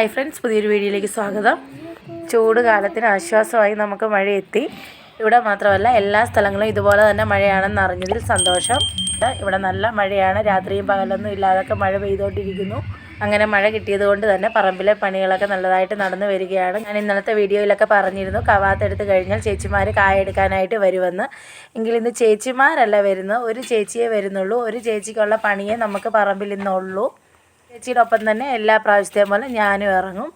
Hi friends പുതിയൊരു വീഡിയോയിലേക്ക് സ്വാഗതം. ചൂട് കാലത്തിന് ആശ്വാസമായി നമുക്ക് മഴ എത്തി. ഇവിടെ മാത്രമല്ല എല്ലാ സ്ഥലങ്ങളും ഇതുപോലെ തന്നെ മഴയാണെന്ന് അറിഞ്ഞതിൽ സന്തോഷം. ഇവിടെ നല്ല മഴയാണ്. രാത്രിയും പകലൊന്നും ഇല്ലാതൊക്കെ മഴ പെയ്തുകൊണ്ടിരിക്കുന്നു. അങ്ങനെ മഴ കിട്ടിയത് കൊണ്ട് തന്നെ പറമ്പിലെ പണികളൊക്കെ നല്ലതായിട്ട് നടന്നു വരികയാണ്. ഞാൻ ഇന്നലത്തെ വീഡിയോയിലൊക്കെ പറഞ്ഞിരുന്നു കവാത്തെടുത്ത് കഴിഞ്ഞാൽ ചേച്ചിമാർ കായ എടുക്കാനായിട്ട് വരുമെന്ന്. എങ്കിൽ ഇന്ന് ചേച്ചിമാരല്ല വരുന്നത്. ഒരു ചേച്ചിയെ വരുന്നുള്ളൂ. ഒരു ചേച്ചിക്കുള്ള പണിയെ നമുക്ക് പറമ്പിൽ ഇന്നുള്ളൂ. ചേച്ചിയുടെ ഒപ്പം തന്നെ എല്ലാ പ്രാവശ്യത്തെയും പോലെ ഞാനും ഇറങ്ങും.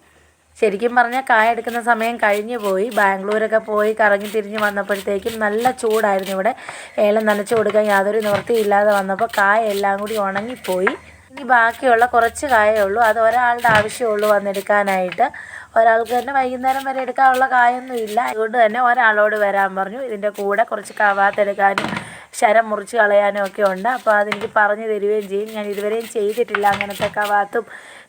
ശരിക്കും പറഞ്ഞാൽ കായ എടുക്കുന്ന സമയം കഴിഞ്ഞു പോയി. ബാംഗ്ലൂരൊക്കെ പോയി കറങ്ങി തിരിഞ്ഞ് വന്നപ്പോഴത്തേക്കും നല്ല ചൂടായിരുന്നു ഇവിടെ. ഏലം നനച്ച് കൊടുക്കാൻ യാതൊരു നിവൃത്തിയില്ലാതെ വന്നപ്പോൾ കായ എല്ലാം കൂടി ഉണങ്ങിപ്പോയി. ഇനി ബാക്കിയുള്ള കുറച്ച് കായേ ഉള്ളൂ. അത് ഒരാളുടെ ആവശ്യമുള്ളൂ വന്നെടുക്കാനായിട്ട്. ഒരാൾക്ക് തന്നെ വൈകുന്നേരം വരെ എടുക്കാനുള്ള കായൊന്നും ഇല്ല അതുകൊണ്ട് തന്നെ ഒരാളോട് വരാൻ പറഞ്ഞു. ഇതിന്റെ കൂടെ കുറച്ച് കവാത്തെടുക്കാനും ശരം മുറിച്ച് കളയാനും ഒക്കെ ഉണ്ട്. അപ്പോൾ അതെനിക്ക് പറഞ്ഞു തരികയും ചെയ്യും. ഞാൻ ഇതുവരെയും ചെയ്തിട്ടില്ല അങ്ങനത്തെ കവാത്തും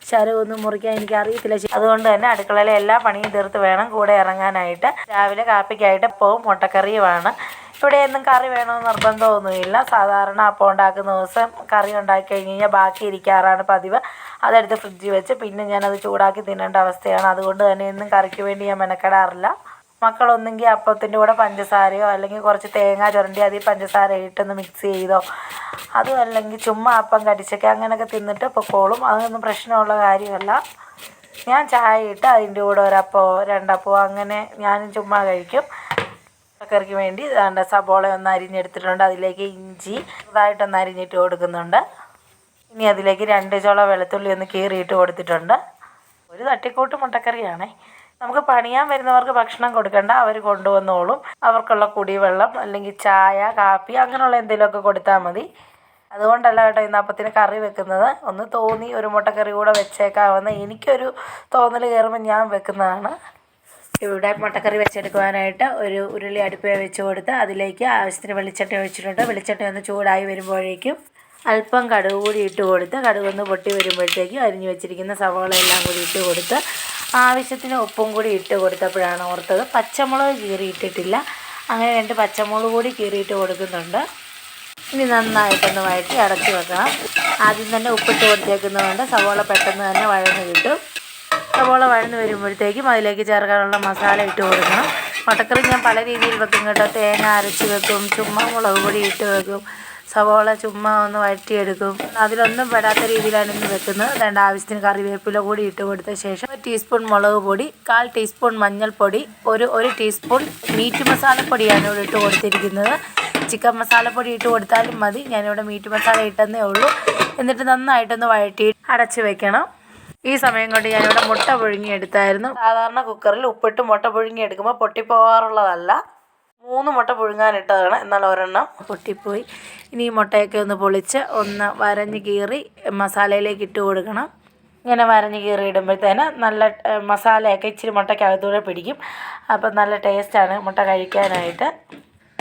ശരമൊന്നും മുറിക്കാൻ എനിക്ക് അറിയത്തില്ല. അതുകൊണ്ട് തന്നെ അടുക്കളയിലെ എല്ലാ പണിയും തീർത്ത് വേണം കൂടെ ഇറങ്ങാനായിട്ട്. രാവിലെ കാപ്പിക്കായിട്ട് പോവും മുട്ടക്കറിയുമാണ്. ഇവിടെ ഒന്നും കറി വേണമെന്ന് നിർബന്ധമൊന്നുമില്ല. സാധാരണ അപ്പം ഉണ്ടാക്കുന്ന ദിവസം കറി ഉണ്ടാക്കി കഴിഞ്ഞ് കഴിഞ്ഞാൽ ബാക്കി ഇരിക്കാറാണ് പതിവ്. അതെടുത്ത് ഫ്രിഡ്ജിൽ വെച്ച് പിന്നെ ഞാനത് ചൂടാക്കി തിന്നേണ്ട അവസ്ഥയാണ്. അതുകൊണ്ട് തന്നെ എന്നും കറിക്ക് വേണ്ടി ഞാൻ മെനക്കെടാറില്ല. മക്കളൊന്നെങ്കിൽ അപ്പത്തിന്റെ കൂടെ പഞ്ചസാരയോ അല്ലെങ്കിൽ കുറച്ച് തേങ്ങ ചുരണ്ടി അതിൽ പഞ്ചസാര ഇട്ടൊന്ന് മിക്സ് ചെയ്തോ. അതും അല്ലെങ്കിൽ ചുമ്മാ അപ്പം കടിച്ചൊക്കെ അങ്ങനെയൊക്കെ തിന്നിട്ട് പൊക്കോളും അതൊന്നും പ്രശ്നമുള്ള കാര്യമല്ല. ഞാൻ ചായ ഇട്ട് അതിന്റെ കൂടെ ഒരപ്പോ രണ്ടപ്പോ അങ്ങനെ ഞാനും ചുമ്മാ കഴിക്കും. ചക്കറിക്ക് വേണ്ടി വേണ്ട സബോള ഒന്ന് അരിഞ്ഞെടുത്തിട്ടുണ്ട്. അതിലേക്ക് ഇഞ്ചി ഇതായിട്ടൊന്ന് അരിഞ്ഞിട്ട് കൊടുക്കുന്നുണ്ട്. ഇനി അതിലേക്ക് രണ്ട് ചോള വെളുത്തുള്ളി ഒന്ന് കീറിയിട്ട് കൊടുത്തിട്ടുണ്ട്. ഒരു തട്ടിക്കൂട്ട് മുട്ടക്കറിയാണേ. നമുക്ക് പണിയാൻ വരുന്നവർക്ക് ഭക്ഷണം കൊടുക്കണ്ട. അവർ കൊണ്ടുവന്നോളും. അവർക്കുള്ള കുടിവെള്ളം അല്ലെങ്കിൽ ചായ കാപ്പി അങ്ങനെയുള്ള എന്തെങ്കിലുമൊക്കെ കൊടുത്താൽ മതി. അതുകൊണ്ടല്ല കേട്ടോ ഇന്ന് അപ്പത്തിന് കറി വെക്കുന്നത്. ഒന്ന് തോന്നി ഒരു മുട്ടക്കറി കൂടെ വെച്ചേക്കാവുന്ന എനിക്കൊരു തോന്നൽ കയറുമ്പോൾ ഞാൻ വെക്കുന്നതാണ്. ഇവിടെ മുട്ടക്കറി വെച്ചെടുക്കുവാനായിട്ട് ഒരു ഉരുളി അടുപ്പേ വെച്ച് കൊടുത്ത് അതിലേക്ക് ആവശ്യത്തിന് വെളിച്ചെണ്ണ ഒഴിച്ചിട്ടുണ്ട്. വെളിച്ചെണ്ണ ഒന്ന് ചൂടായി വരുമ്പോഴേക്കും അല്പം കടുക് കൂടി ഇട്ട് കൊടുത്ത് കടുകൊന്ന് പൊട്ടി വരുമ്പോഴത്തേക്കും അരിഞ്ഞു വെച്ചിരിക്കുന്ന സവാള എല്ലാം കൂടി ഇട്ട് കൊടുത്ത് ആവശ്യത്തിന് ഉപ്പും കൂടി ഇട്ട് കൊടുത്തപ്പോഴാണ് ഓർത്തത്. പച്ചമുളക് കീറിയിട്ടിട്ടില്ല. അങ്ങനെ രണ്ട് പച്ചമുളക് കൂടി കീറിയിട്ട് കൊടുക്കുന്നുണ്ട്. ഇനി നന്നായിട്ടൊന്ന് വഴറ്റി അടച്ചു വെക്കണം. ആദ്യം തന്നെ ഉപ്പിട്ട് കൊടുത്തേക്കുന്നതുകൊണ്ട് സവോള പെട്ടെന്ന് തന്നെ വഴന്ന് കിട്ടും. സവോള വഴന്ന് വരുമ്പോഴത്തേക്കും അതിലേക്ക് ചേർക്കാനുള്ള മസാല ഇട്ട് കൊടുക്കണം. മുട്ടക്കറി ഞാൻ പല രീതിയിൽ വെക്കും കേട്ടോ. തേങ്ങ അരച്ച് വെക്കും ചുമ്മാ മുളക് പൊടി ഇട്ട് വെക്കും. സവോള ചുമ്മാ ഒന്ന് വഴറ്റിയെടുക്കും. അതിലൊന്നും പെടാത്ത രീതിയിലാണ് ഇന്ന് വെക്കുന്നത്. രണ്ട് ആവശ്യത്തിന് കറിവേപ്പില കൂടി ഇട്ട് കൊടുത്ത ശേഷം ഒരു ടീസ്പൂൺ മുളക് പൊടി കാൽ ടീസ്പൂൺ മഞ്ഞൾപ്പൊടി ഒരു ഒരു ടീസ്പൂൺ മീറ്റ് മസാലപ്പൊടിയാണ് ഇവിടെ ഇട്ട് കൊടുത്തിരിക്കുന്നത്. ചിക്കൻ മസാലപ്പൊടി ഇട്ട് കൊടുത്താലും മതി. ഞാനിവിടെ മീറ്റ് മസാല ഇട്ടെന്നേ ഉള്ളൂ. എന്നിട്ട് നന്നായിട്ടൊന്ന് വഴറ്റി അടച്ച് വെക്കണം. ഈ സമയം കൊണ്ട് ഞാനിവിടെ മുട്ട പുഴുങ്ങി എടുത്തായിരുന്നു സാധാരണ കുക്കറിൽ ഉപ്പിട്ട് മുട്ട പുഴുങ്ങി എടുക്കുമ്പോൾ പൊട്ടിപ്പോകാറുള്ളതല്ല മൂന്ന് മുട്ട പുഴുങ്ങാനിട്ടതാണ്. എന്നാൽ ഒരെണ്ണം പൊട്ടിപ്പോയി. ഇനി ഈ മുട്ടയൊക്കെ ഒന്ന് പൊളിച്ച് ഒന്ന് വരഞ്ഞ് കീറി മസാലയിലേക്ക് ഇട്ട് കൊടുക്കണം. ഇങ്ങനെ വരഞ്ഞ് കീറി ഇടുമ്പോഴത്തേന് നല്ല മസാലയൊക്കെ ഇച്ചിരി മുട്ടയ്ക്കകത്തൂടെ പിടിക്കും. അപ്പം നല്ല ടേസ്റ്റാണ് മുട്ട കഴിക്കാനായിട്ട്.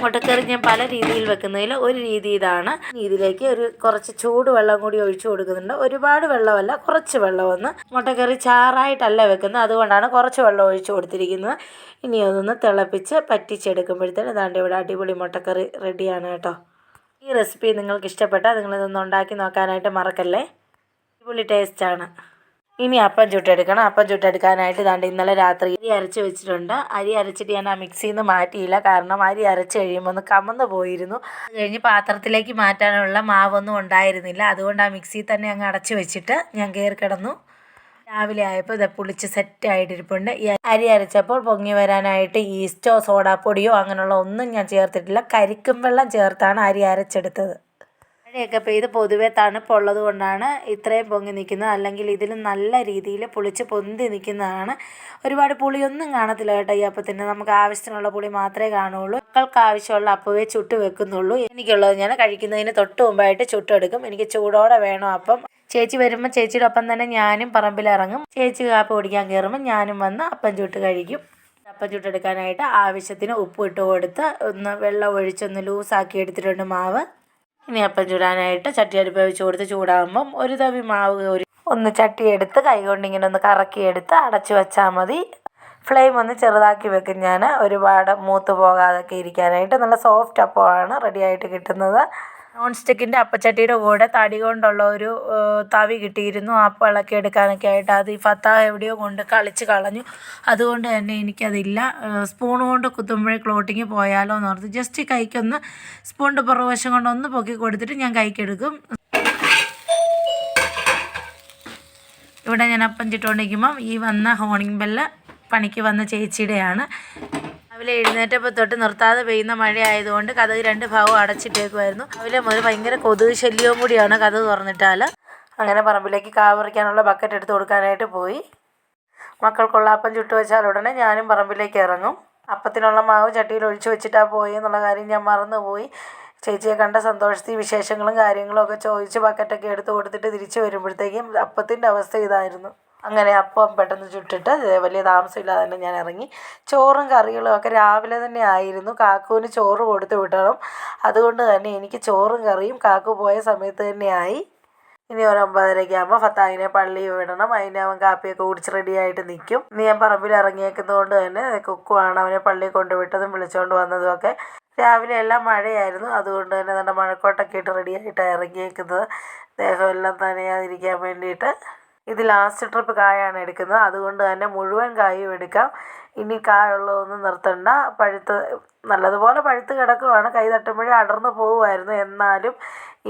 മുട്ടക്കറി ഞാൻ പല രീതിയിൽ വെക്കുന്നതിൽ ഒരു രീതി ഇതാണ്. ഇതിലേക്ക് ഒരു കുറച്ച് ചൂട് വെള്ളം കൂടി ഒഴിച്ചു കൊടുക്കുന്നുണ്ട്. ഒരുപാട് വെള്ളമല്ല കുറച്ച് വെള്ളം ഒന്ന് മുട്ടക്കറി ചാറായിട്ടല്ല വെക്കുന്നത്. അതുകൊണ്ടാണ് കുറച്ച് വെള്ളം ഒഴിച്ചു കൊടുത്തിരിക്കുന്നത്. ഇനി അതൊന്ന് തിളപ്പിച്ച് പറ്റിച്ചെടുക്കുമ്പോഴത്തേന് ഇതാണ്ട് ഇവിടെ അടിപൊളി മുട്ടക്കറി റെഡിയാണ് കേട്ടോ. ഈ റെസിപ്പി നിങ്ങൾക്ക് ഇഷ്ടപ്പെട്ടാൽ നിങ്ങളിതൊന്ന് ഉണ്ടാക്കി നോക്കാനായിട്ട് മറക്കല്ലേ? അടിപൊളി ടേസ്റ്റാണ് ഇനി അപ്പം ചുട്ടെടുക്കണം. അപ്പം ചുട്ടെടുക്കാനായിട്ട് ഇതാണ്ട് ഇന്നലെ രാത്രി അരി അരച്ച് വെച്ചിട്ടുണ്ട്. അരി അരച്ചിട്ട് ഞാൻ ആ മിക്സിയിൽ നിന്ന് മാറ്റിയില്ല. കാരണം അരി അരച്ച് കഴിയുമ്പോൾ ഒന്ന് കമന്ന് പോയിരുന്നു. അത് കഴിഞ്ഞ് പാത്രത്തിലേക്ക് മാറ്റാനുള്ള മാവൊന്നും ഉണ്ടായിരുന്നില്ല. അതുകൊണ്ട് ആ മിക്സിയിൽ തന്നെ അങ്ങ് അടച്ച് വെച്ചിട്ട് ഞാൻ കയറി കിടന്നു. രാവിലെ ആയപ്പോൾ ഇത് പുളിച്ച് സെറ്റ് ആയിട്ടിരിപ്പുണ്ട്. ഈ അരി അരച്ചപ്പോൾ പൊങ്ങി വരാനായിട്ട് ഈസ്റ്റോ സോഡാപ്പൊടിയോ അങ്ങനെയുള്ള ഒന്നും ഞാൻ ചേർത്തിട്ടില്ല. കരിക്കും വെള്ളം ചേർത്താണ് അരി അരച്ചെടുത്തത്. മഴയൊക്കെ പെയ്ത് പൊതുവെ തണുപ്പുള്ളത് കൊണ്ടാണ് ഇത്രയും പൊങ്ങി നിൽക്കുന്നത്. അല്ലെങ്കിൽ ഇതിൽ നല്ല രീതിയിൽ പുളിച്ച് പൊന്തി നിൽക്കുന്നതാണ്. ഒരുപാട് പുളിയൊന്നും കാണത്തില്ല കേട്ടോ ഈ അപ്പത്തിന്. നമുക്ക് ആവശ്യത്തിനുള്ള പുളി മാത്രമേ കാണുള്ളൂ മക്കൾക്ക് ആവശ്യമുള്ള അപ്പവേ ചുട്ട് വെക്കുന്നുള്ളൂ. എനിക്കുള്ളത് ഞാൻ കഴിക്കുന്നതിന് തൊട്ട് മുമ്പായിട്ട് ചുട്ടെടുക്കും. എനിക്ക് ചൂടോടെ വേണം അപ്പം. ചേച്ചി വരുമ്പോൾ ചേച്ചിയുടെ ഒപ്പം തന്നെ ഞാനും പറമ്പിലിറങ്ങും. ചേച്ചി കാപ്പ് കുടിക്കാൻ കയറുമ്പോൾ ഞാനും വന്ന് അപ്പം ചുട്ട് കഴിക്കും. അപ്പം ചുട്ടെടുക്കാനായിട്ട് ആവശ്യത്തിന് ഉപ്പ് ഇട്ട് കൊടുത്ത് ഒന്ന് വെള്ളം ഒഴിച്ചൊന്ന് ലൂസാക്കി എടുത്തിട്ടുണ്ട് മാവ്. ഇനി അപ്പം ചൂടാനായിട്ട് ചട്ടി അടുപ്പ് വെച്ച് കൊടുത്ത് ചൂടാകുമ്പം ഒരു തവി മാവ് ഒരു ഒന്ന് ചട്ടി എടുത്ത് കൈകൊണ്ട് ഇങ്ങനെ ഒന്ന് കറക്കിയെടുത്ത് അടച്ചു വെച്ചാൽ മതി. ഫ്ലെയിം ഒന്ന് ചെറുതാക്കി വെക്കും ഞാൻ. ഒരുപാട് മൂത്ത് പോകാതൊക്കെ ഇരിക്കാനായിട്ട് നല്ല സോഫ്റ്റ് അപ്പമാണ് റെഡിയായിട്ട് കിട്ടുന്നത്. നോൺ സ്റ്റിക്കിന്റെ അപ്പച്ചട്ടിയുടെ കൂടെ തടി കൊണ്ടുള്ള ഒരു തവി കിട്ടിയിരുന്നു. അപ്പം ഇളക്കി എടുക്കാനൊക്കെ ആയിട്ട് അത് ഈ ഫത്ത എവിടെയോ കൊണ്ട് കളിച്ച് കളഞ്ഞു. അതുകൊണ്ട് തന്നെ എനിക്കതില്ല. സ്പൂൺ കൊണ്ട് കുത്തുമ്പോഴേ ക്ലോട്ടിങ് പോയാലോ എന്ന് ഓർത്ത് ജസ്റ്റ് കൈക്കൊന്ന് സ്പൂണിന്റെ പുറകുവശം കൊണ്ട് ഒന്ന് പൊക്കി കൊടുത്തിട്ട് ഞാൻ കൈക്കെടുക്കും. ഇവിടെ ഞാൻ അപ്പം ചുട്ടുകൊണ്ടിരിക്കുമ്പം ഈ വന്ന ഹോണിംഗ് ബെല്ല് പണിക്ക് വന്ന ചേച്ചിയുടെയാണ്. രാവിലെ എഴുന്നേറ്റപ്പോൾ തൊട്ട് നിർത്താതെ പെയ്യുന്ന മഴ ആയതുകൊണ്ട് കഥക് രണ്ട് ഭാഗവും അടച്ചിട്ടേക്കുമായിരുന്നു രാവിലെ മുതൽ ഭയങ്കര കൊതുക് ശല്യവും കൂടിയാണ് കഥ തുറന്നിട്ടാൽ അങ്ങനെ പറമ്പിലേക്ക് കാവറിക്കാനുള്ള ബക്കറ്റ് എടുത്ത് കൊടുക്കാനായിട്ട് പോയി. മക്കൾക്കുള്ള അപ്പം ചുട്ടു വെച്ചാൽ ഉടനെ ഞാനും പറമ്പിലേക്ക് ഇറങ്ങും. അപ്പത്തിനുള്ള മാവ് ചട്ടിയിൽ ഒഴിച്ചു വെച്ചിട്ടാണ് പോയി എന്നുള്ള കാര്യം ഞാൻ മറന്നുപോയി. ചേച്ചിയെ കണ്ട സന്തോഷത്തിൽ വിശേഷങ്ങളും കാര്യങ്ങളും ഒക്കെ ചോദിച്ച് ബക്കറ്റൊക്കെ എടുത്ത് കൊടുത്തിട്ട് തിരിച്ചു വരുമ്പോഴത്തേക്കും അപ്പത്തിന്റെ അവസ്ഥ ഇതായിരുന്നു. അങ്ങനെ അപ്പം പെട്ടെന്ന് ചുട്ടിട്ട് വലിയ താമസമില്ലാതെ തന്നെ ഞാൻ ഇറങ്ങി. ചോറും കറികളും ഒക്കെ രാവിലെ തന്നെ ആയിരുന്നു. കാക്കുവിന് ചോറ് കൊടുത്ത് വിടണം. അതുകൊണ്ട് തന്നെ എനിക്ക് ചോറും കറിയും കാക്കു പോയ സമയത്ത് തന്നെ ആയി. ഇനി ഒരു ഒമ്പതരയ്ക്ക് ആകുമ്പോൾ ഫത്താഹിനെ പള്ളി വിടണം. അതിന് അവൻ കാപ്പിയൊക്കെ കുടിച്ച് റെഡിയായിട്ട് നിൽക്കും ഇനി ഞാൻ പറമ്പിൽ ഇറങ്ങിയേക്കുന്നതുകൊണ്ട് തന്നെ കുക്കുവാണ് അവനെ പള്ളിയിൽ കൊണ്ടുവിട്ടതും വിളിച്ചുകൊണ്ട് വന്നതും ഒക്കെ. രാവിലെ എല്ലാം മഴയായിരുന്നു. അതുകൊണ്ട് തന്നെ നല്ല മഴക്കോട്ടൊക്കെ ഇട്ട് റെഡിയായിട്ടാണ് ഇറങ്ങിയേക്കുന്നത്. ദേഹമെല്ലാം തനയാതിരിക്കാൻ വേണ്ടിയിട്ട്. ഇത് ലാസ്റ്റ് ട്രിപ്പ് കായാണ് എടുക്കുന്നത്. അതുകൊണ്ട് തന്നെ മുഴുവൻ കായും എടുക്കാം. ഇനി കായുള്ളതൊന്നും നിർത്തണ്ട. പഴുത്ത് നല്ലതുപോലെ പഴുത്ത് കിടക്കുവാണ്. കൈ തട്ടുമ്പോഴേ അടർന്നു പോകുമായിരുന്നു. എന്നാലും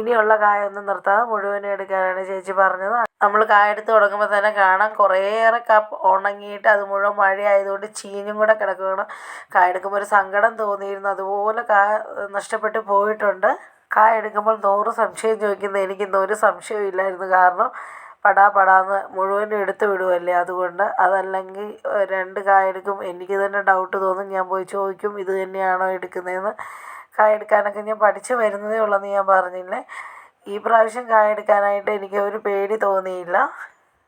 ഇനിയുള്ള കായൊന്നും നിർത്താതെ മുഴുവനും എടുക്കാനാണ് ചേച്ചി പറഞ്ഞത്. നമ്മൾ കായ എടുത്ത് തുടങ്ങുമ്പോൾ തന്നെ കാണാം കുറേയേറെ കപ്പ് ഉണങ്ങിയിട്ട് അത് മുഴുവൻ മഴയായതുകൊണ്ട് ചീഞ്ഞും കൂടെ കിടക്കുകയാണ്. കായ എടുക്കുമ്പോൾ ഒരു സങ്കടം തോന്നിയിരുന്നു. അതുപോലെ കായ നഷ്ടപ്പെട്ട് പോയിട്ടുണ്ട്. കായ എടുക്കുമ്പോൾ നൂറ് സംശയം ചോദിക്കുന്നത് എനിക്കിന്ന് ഒരു സംശയവും ഇല്ലായിരുന്നു. കാരണം പടാ പടാന്ന് മുഴുവനും എടുത്ത് വിടുമല്ലേ അതുകൊണ്ട് അതല്ലെങ്കിൽ രണ്ട് കായ എടുക്കും എനിക്ക് തന്നെ ഡൗട്ട് തോന്നും. ഞാൻ പോയി ചോദിക്കും ഇത് തന്നെയാണോ എടുക്കുന്നതെന്ന്. കായ എടുക്കാനൊക്കെ ഞാൻ പഠിച്ചു വരുന്നതേ ഉള്ളെന്ന് ഞാൻ പറഞ്ഞില്ലേ? ഈ പ്രാവശ്യം കായ എടുക്കാനായിട്ട് എനിക്ക് ഒരു പേടി തോന്നിയില്ല.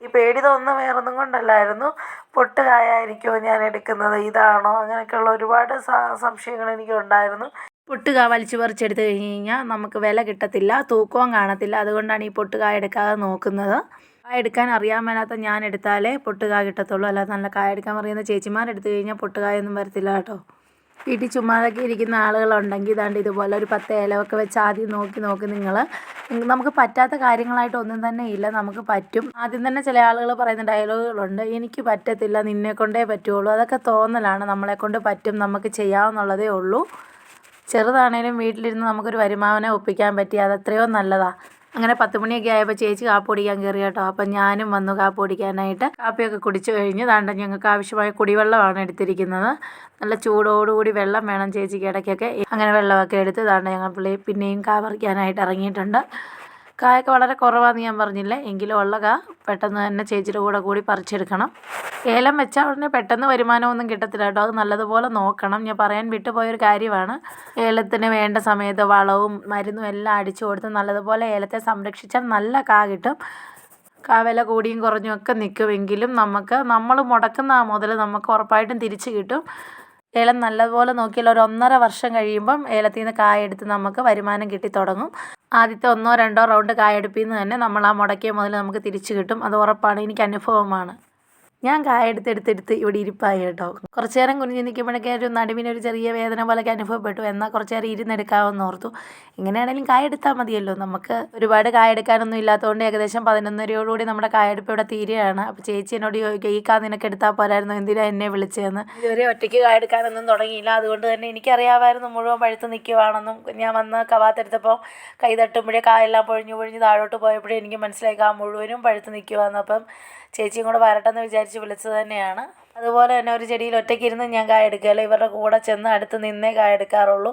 ഈ പേടി തോന്നുന്ന വേറൊന്നും കൊണ്ടല്ലായിരുന്നു. പൊട്ട് കായായിരിക്കുമോ ഞാൻ എടുക്കുന്നത്? ഇതാണോ? അങ്ങനെയൊക്കെയുള്ള ഒരുപാട് സംശയങ്ങൾ സംശയങ്ങൾ എനിക്കുണ്ടായിരുന്നു പൊട്ടുക വലിച്ചു പറിച്ചെടുത്ത് കഴിഞ്ഞ് കഴിഞ്ഞാൽ നമുക്ക് വില കിട്ടത്തില്ല തൂക്കവും കാണത്തില്ല. അതുകൊണ്ടാണ് ഈ പൊട്ടുക എടുക്കാതെ നോക്കുന്നത്. കായ എടുക്കാൻ അറിയാൻ മേലാത്ത ഞാൻ എടുത്താലേ പൊട്ടുകായ കിട്ടത്തുള്ളൂ. അല്ലാതെ നല്ല കായ എടുക്കാൻ അറിയുന്ന ചേച്ചിമാർ എടുത്തു കഴിഞ്ഞാൽ പൊട്ടുകായൊന്നും വരത്തില്ല കേട്ടോ. വീട്ടിൽ ചുമ്മാതൊക്കെ ഇരിക്കുന്ന ആളുകളുണ്ടെങ്കിൽ ഇതാണ്ട് ഇതുപോലെ ഒരു പത്ത് ഇലവൊക്കെ വെച്ച് ആദ്യം നോക്കി നോക്കി നിങ്ങൾ നമുക്ക് പറ്റാത്ത കാര്യങ്ങളായിട്ട് ഒന്നും തന്നെ ഇല്ല. നമുക്ക് പറ്റും. ആദ്യം തന്നെ ചില ആളുകൾ പറയുന്ന ഡയലോഗുകളുണ്ട്. എനിക്ക് പറ്റത്തില്ല നിന്നെ കൊണ്ടേ പറ്റുള്ളൂ. അതൊക്കെ തോന്നലാണ്. നമ്മളെ കൊണ്ട് പറ്റും നമുക്ക് ചെയ്യാവുന്നുള്ളതേ ഉള്ളൂ. ചെറുതാണേലും വീട്ടിലിരുന്ന് നമുക്കൊരു വരുമാനം ഒപ്പിക്കാൻ പറ്റി അത് എത്രയോ നല്ലതാണ് അങ്ങനെ പത്ത് മണിയൊക്കെ ആയപ്പോൾ ചേച്ചി കാപ്പി കുടിക്കാൻ കയറി കേട്ടോ. അപ്പം ഞാനും വന്നു കാപ്പി കുടിക്കാനായിട്ട്. കാപ്പിയൊക്കെ കുടിച്ചു കഴിഞ്ഞ്. താണ്ട ഞങ്ങൾക്ക് ആവശ്യമായ കുടിവെള്ളമാണ് എടുത്തിരിക്കുന്നത്. നല്ല ചൂടോടുകൂടി വെള്ളം വേണം ചേച്ചിക്ക് ഇടയ്ക്കൊക്കെ. അങ്ങനെ വെള്ളമൊക്കെ എടുത്ത് താണ്ട ഞങ്ങൾ പിള്ളേർ പിന്നെയും കാ പറിക്കാനായിട്ട് ഇറങ്ങിയിട്ടുണ്ട്. കായൊക്കെ വളരെ കുറവാണെന്ന് ഞാൻ പറഞ്ഞില്ലേ? എങ്കിലും ഉള്ള കാ പെട്ടെന്ന് തന്നെ ചേച്ചിയുടെ കൂടെ കൂടി പറിച്ചെടുക്കണം. ഏലം വെച്ചാൽ ഉടനെ പെട്ടെന്ന് വരുമാനമൊന്നും കിട്ടത്തില്ല കേട്ടോ. അത് നല്ലതുപോലെ നോക്കണം. ഞാൻ പറയാൻ വിട്ടുപോയൊരു കാര്യമാണ്. ഏലത്തിന് വേണ്ട സമയത്ത് വളവും മരുന്നും എല്ലാം അടിച്ചു കൊടുത്ത് നല്ലതുപോലെ ഏലത്തെ സംരക്ഷിച്ചാൽ നല്ല കാ കിട്ടും. കാ വില കൂടിയും കുറഞ്ഞും ഒക്കെ നിൽക്കുമെങ്കിലും നമുക്ക് നമ്മൾ മുടക്കുന്ന മുതൽ നമുക്ക് ഉറപ്പായിട്ടും തിരിച്ച് കിട്ടും. ഏലം നല്ലപോലെ നോക്കിയാൽ ഒരു ഒന്നര വർഷം കഴിയുമ്പം ഏലത്തിൽ നിന്ന് കായ എടുത്ത് നമുക്ക് വരുമാനം കിട്ടി തുടങ്ങും. ആദ്യത്തെ ഒന്നോ രണ്ടോ റൗണ്ട് കായെടുപ്പിൽ നിന്ന് തന്നെ നമ്മൾ ആ മുടക്കിയ മുതൽ നമുക്ക് തിരിച്ചു കിട്ടും. അത് ഉറപ്പാണ്. എനിക്ക് അനുഭവമാണ്. ഞാൻ കായ എടുത്തെടുത്തെടുത്ത് ഇവിടെ ഇരിപ്പായി കേട്ടോ. കുറച്ചു നേരം കുഞ്ഞു നിൽക്കുമ്പോഴൊക്കെ ഒരു നടുവിനൊരു ചെറിയ വേദന പോലെയൊക്കെ അനുഭവപ്പെട്ടു. എന്നാൽ കുറച്ചു നേരം ഇരുന്നെടുക്കാമെന്ന് ഓർത്തു. ഇങ്ങനെയാണെങ്കിലും കായ എടുത്താൽ മതിയല്ലോ. നമുക്ക് ഒരുപാട് കായ എടുക്കാനൊന്നും ഇല്ലാത്തതുകൊണ്ട് ഏകദേശം പതിനൊന്നരയോടുകൂടി നമ്മുടെ കായെടുപ്പ് ഇവിടെ തീരുകയാണ്. അപ്പോൾ ചേച്ചി എന്നോട് ചോദിക്കുക ഈ കാ നിനക്ക് എടുത്താൽ പോരായിരുന്നു? എന്തിനാ എന്നെ വിളിച്ചതെന്ന്? ഇതുവരെ ഒറ്റയ്ക്ക് കായ എടുക്കാനൊന്നും തുടങ്ങിയില്ല. അതുകൊണ്ട് തന്നെ എനിക്കറിയാമായിരുന്നു മുഴുവൻ പഴുത്ത് നിൽക്കുവാണെന്നും. ഞാൻ വന്ന് കവാത്തെടുത്തപ്പോൾ കൈ തട്ടുമ്പോഴേ കായെല്ലാം പൊഴിഞ്ഞു പൊഴിഞ്ഞ് താഴോട്ട് പോയപ്പോഴേ എനിക്ക് മനസ്സിലായി കാ മുഴുവനും പഴുത്ത് നിൽക്കുവാന്ന്. അപ്പം ചേച്ചിയും കൂടെ വരട്ടെന്ന് വിചാരിച്ച് വിളിച്ചത് തന്നെയാണ്. അതുപോലെ തന്നെ ഒരു ചെടിയിൽ ഒറ്റയ്ക്ക് ഇരുന്ന് ഞാൻ കായ എടുക്കുകയില്ല ഇവരുടെ കൂടെ ചെന്ന് അടുത്ത് നിന്നേ കായ എടുക്കാറുള്ളൂ.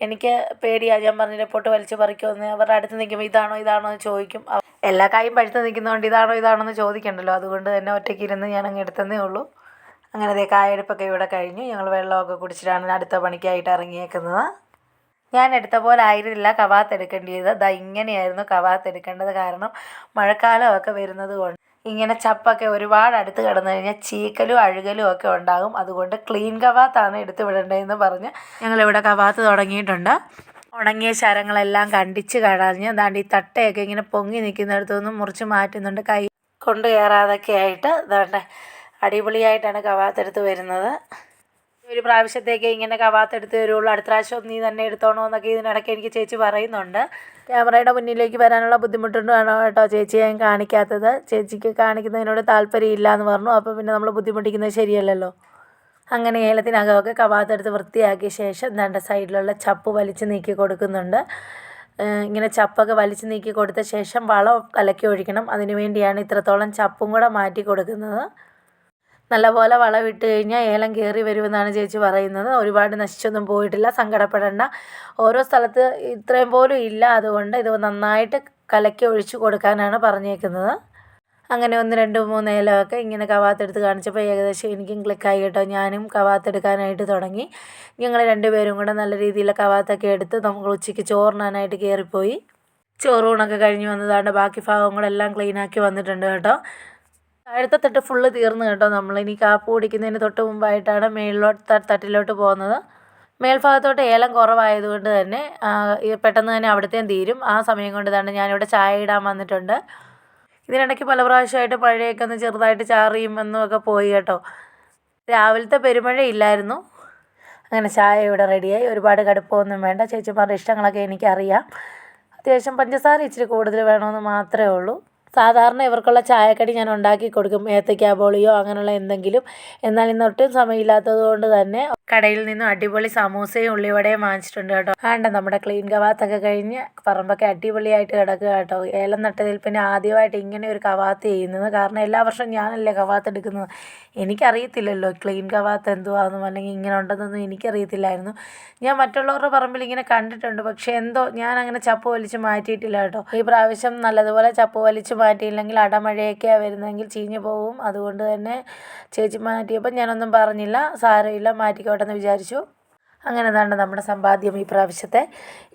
എനിക്ക് പേടിയാണ് ഞാൻ പറഞ്ഞില്ലേ പൊട്ട് വലിച്ച് പറിക്കുമെന്ന്. അവരുടെ അടുത്ത് നിൽക്കുമ്പോൾ ഇതാണോ ഇതാണോ എന്ന് ചോദിക്കും. എല്ലാ കായും പഴുത്ത് നിൽക്കുന്നതുകൊണ്ട് ഇതാണോ ഇതാണോ എന്ന് ചോദിക്കണ്ടല്ലോ. അതുകൊണ്ട് തന്നെ ഒറ്റയ്ക്ക് ഇരുന്ന് ഞാൻ അങ്ങ് എടുത്തതേ ഉള്ളൂ. അങ്ങനെ ദേ കായെടുപ്പൊക്കെ ഇവിടെ കഴിഞ്ഞു. ഞങ്ങൾ വെള്ളമൊക്കെ കുടിച്ചിട്ടാണ് അടുത്ത പണിക്കായിട്ട് ഇറങ്ങിയേക്കുന്നത്. ഞാൻ എടുത്ത പോലെ ആയിരുന്നില്ല കവാത്ത് എടുക്കേണ്ടത് ദാ ഇങ്ങനെയായിരുന്നു കവാത്ത് എടുക്കേണ്ടത് കാരണം മഴക്കാലമൊക്കെ വരുന്നത് കൊണ്ട്. ഇങ്ങനെ ചപ്പൊക്കെ ഒരുപാട് അടുത്ത് കിടന്നു കഴിഞ്ഞാൽ ചീക്കലും അഴുകലും ഒക്കെ ഉണ്ടാകും. അതുകൊണ്ട് ക്ലീൻ കവാത്താണ് എടുത്ത് വിടേണ്ടതെന്ന് പറഞ്ഞ് ഞങ്ങളിവിടെ കവാത്ത് തുടങ്ങിയിട്ടുണ്ട്. ഉണങ്ങിയ ശരങ്ങളെല്ലാം കണ്ടിച്ച് കടഞ്ഞ് ദാണ്ട് ഈ തട്ടയൊക്കെ ഇങ്ങനെ പൊങ്ങി നിൽക്കുന്നിടത്തുനിന്ന് മുറിച്ച് മാറ്റുന്നുണ്ട്. കൈ കൊണ്ട് കയറാതൊക്കെ ആയിട്ട് അതാണ്ട് അടിപൊളിയായിട്ടാണ് കവാത്തെടുത്ത് വരുന്നത്. ഒരു പ്രാവശ്യത്തേക്ക് ഇങ്ങനെ കവാത്തെടുത്ത് തരുള്ളൂ അടുത്ത പ്രാവശ്യം നീ തന്നെ എടുത്തോണോ എന്നൊക്കെ ഇതിനിടയ്ക്ക് എനിക്ക് ചേച്ചി പറയുന്നുണ്ട്. ക്യാമറയുടെ മുന്നിലേക്ക് വരാനുള്ള ബുദ്ധിമുട്ടുണ്ടാണോ കേട്ടോ ചേച്ചി ഞാൻ കാണിക്കാത്തത്. ചേച്ചിക്ക് കാണിക്കുന്നതിനോട് താല്പര്യമില്ല എന്ന് പറഞ്ഞു. അപ്പോൾ പിന്നെ നമ്മൾ ബുദ്ധിമുട്ടിക്കുന്നത് ശരിയല്ലല്ലോ. അങ്ങനെ ഏലത്തിനകമൊക്കെ കവാത്തെടുത്ത് വൃത്തിയാക്കിയ ശേഷം രണ്ട് സൈഡിലുള്ള ചപ്പ് വലിച്ച് നീക്കി കൊടുക്കുന്നുണ്ട്. ഇങ്ങനെ ചപ്പൊക്കെ വലിച്ച് നീക്കി കൊടുത്ത ശേഷം വളം കലക്കി ഒഴിക്കണം. അതിനുവേണ്ടിയാണ് ഇത്രത്തോളം ചപ്പും കൂടെ മാറ്റി കൊടുക്കുന്നത്. നല്ലപോലെ വളമിട്ട് കഴിഞ്ഞാൽ ഏലം കയറി വരുമെന്നാണ് ചേച്ചി പറയുന്നത്. ഒരുപാട് നശിച്ചൊന്നും പോയിട്ടില്ല സങ്കടപ്പെടേണ്ട. ഓരോ സ്ഥലത്ത് ഇത്രയും പോലും ഇല്ല അതുകൊണ്ട് ഇത് നന്നായിട്ട് കലക്കി ഒഴിച്ച് കൊടുക്കാനാണ് പറഞ്ഞേക്കുന്നത്. അങ്ങനെ ഒന്ന് രണ്ട് മൂന്ന് ഏലമൊക്കെ ഇങ്ങനെ കവാത്തെടുത്ത് കാണിച്ചപ്പോൾ ഏകദേശം എനിക്കും ക്ലിക്കായി കേട്ടോ. ഞാനും കവാത്തെടുക്കാനായിട്ട് തുടങ്ങി. ഞങ്ങൾ രണ്ടുപേരും കൂടെ നല്ല രീതിയിൽ കവാത്തൊക്കെ എടുത്ത് നമ്മൾ ഉച്ചയ്ക്ക് ചോറിനാനായിട്ട് കയറിപ്പോയി ചോറൂണൊക്കെ കഴിഞ്ഞ് വന്നതാണ്ട് ബാക്കി ഭാഗങ്ങളെല്ലാം ക്ലീനാക്കി വന്നിട്ടുണ്ട് കേട്ടോ. താഴത്തെ തട്ട് ഫുള്ള് തീർന്നു കേട്ടോ നമ്മൾ ഇനി കാപ്പ് കുടിക്കുന്നതിന് തൊട്ട് മുമ്പായിട്ടാണ് മേളിലോട്ട് തട്ടിലോട്ട് പോകുന്നത്. മേൽഭാഗത്തോട്ട് ഏലം കുറവായതുകൊണ്ട് തന്നെ പെട്ടെന്ന് തന്നെ അവിടുത്തെയും തീരും. ആ സമയം കൊണ്ട് തന്നെ ഞാനിവിടെ ചായ ഇടാൻ വന്നിട്ടുണ്ട്. ഇതിനിടയ്ക്ക് പല പ്രാവശ്യമായിട്ട് മഴയൊക്കെ ഒന്ന് ചെറുതായിട്ട് ചാറിയും എന്നും ഒക്കെ പോയി കേട്ടോ. രാവിലത്തെ പെരുമഴ ഇല്ലായിരുന്നു. അങ്ങനെ ചായ ഇവിടെ റെഡിയായി. ഒരുപാട് കടുപ്പമൊന്നും വേണ്ട. ചേച്ചിമാരുടെ ഇഷ്ടങ്ങളൊക്കെ എനിക്കറിയാം. അത്യാവശ്യം പഞ്ചസാര ഇച്ചിരി കൂടുതൽ വേണമെന്ന് മാത്രമേ ഉള്ളൂ. സാധാരണ ഇവർക്കുള്ള ചായക്കടി ഞാൻ ഉണ്ടാക്കി കൊടുക്കും ഏത്തയ്ക്ക ബോളിയോ അങ്ങനെയുള്ള എന്തെങ്കിലും. എന്നാൽ ഇന്ന് ഒട്ടും സമയമില്ലാത്തത് കൊണ്ട് തന്നെ കടയിൽ നിന്നും അടിപൊളി സമൂസയും ഉള്ളിവടയും വാങ്ങിച്ചിട്ടുണ്ട് കേട്ടോ. വേണ്ട നമ്മുടെ ക്ലീൻ കവാത്തൊക്കെ കഴിഞ്ഞ് പറമ്പൊക്കെ അടിപൊളിയായിട്ട് കിടക്കുക കേട്ടോ. ഏലം നട്ടതിൽ പിന്നെ ആദ്യമായിട്ട് ഇങ്ങനെ ഒരു കവാത്ത് ചെയ്യുന്നത്. കാരണം എല്ലാ വർഷവും ഞാനല്ലേ കവാത്ത് എടുക്കുന്നത്? എനിക്കറിയത്തില്ലല്ലോ ക്ലീൻ കവാത്ത് എന്തുവാണെന്നും അല്ലെങ്കിൽ ഇങ്ങനെ ഉണ്ടെന്നൊന്നും എനിക്കറിയത്തില്ലായിരുന്നു. ഞാൻ മറ്റുള്ളവരുടെ പറമ്പിൽ ഇങ്ങനെ കണ്ടിട്ടുണ്ട്. പക്ഷേ എന്തോ ഞാൻ അങ്ങനെ ചപ്പ് വലിച്ച് മാറ്റിയിട്ടില്ല കേട്ടോ. ഈ പ്രാവശ്യം നല്ലതുപോലെ ചപ്പ് വലിച്ച് മാറ്റിയില്ലെങ്കിൽ അടമഴയൊക്കെയാണ് വരുന്നതെങ്കിൽ ചീഞ്ഞു പോകും അതുകൊണ്ട് തന്നെ ചേച്ചി മാറ്റിയപ്പോൾ ഞാനൊന്നും പറഞ്ഞില്ല. സാരമില്ല മാറ്റിക്കോട്ടെ എന്ന് വിചാരിച്ചു. അങ്ങനെ തന്നെ നമ്മുടെ സമ്പാദ്യം ഈ പ്രാവശ്യത്തെ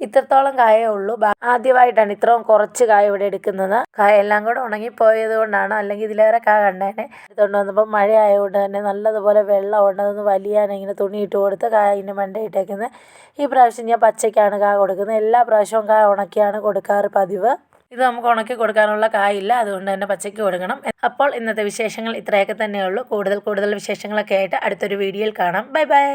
ഇത്രത്തോളം കായേ ഉള്ളൂ. ആദ്യമായിട്ടാണ് ഇത്രയും കുറച്ച് കായ ഇവിടെ എടുക്കുന്നത്. കായ എല്ലാം കൂടെ ഉണങ്ങിപ്പോയത് കൊണ്ടാണ് അല്ലെങ്കിൽ ഇതിലേറെ കായ കണ്ടേനെ. എടുത്തുകൊണ്ട് വന്നപ്പോൾ മഴ ആയതുകൊണ്ട് തന്നെ നല്ലതുപോലെ വെള്ളം ഉണ്ട് അതൊന്ന് വലിയാൻ ഇങ്ങനെ തുണി ഇട്ട് കൊടുത്ത് കായ ഇങ്ങനെ മണ്ടയിട്ടേക്കുന്നത് ഈ പ്രാവശ്യം ഞാൻ പച്ചയ്ക്കാണ് കായ കൊടുക്കുന്നത്. എല്ലാ പ്രാവശ്യവും കായ ഉണക്കിയാണ് കൊടുക്കാറ് പതിവ്. ഇത് നമുക്ക് ഉണക്കി കൊടുക്കാനുള്ള കായില്ല. അതുകൊണ്ട് തന്നെ പച്ചയ്ക്ക് കൊടുക്കണം. അപ്പോൾ ഇന്നത്തെ വിശേഷങ്ങൾ ഇത്രയൊക്കെ തന്നെയുള്ളൂ. കൂടുതൽ കൂടുതൽ വിശേഷങ്ങളൊക്കെ ആയിട്ട് അടുത്തൊരു വീഡിയോയിൽ കാണാം. Bye bye.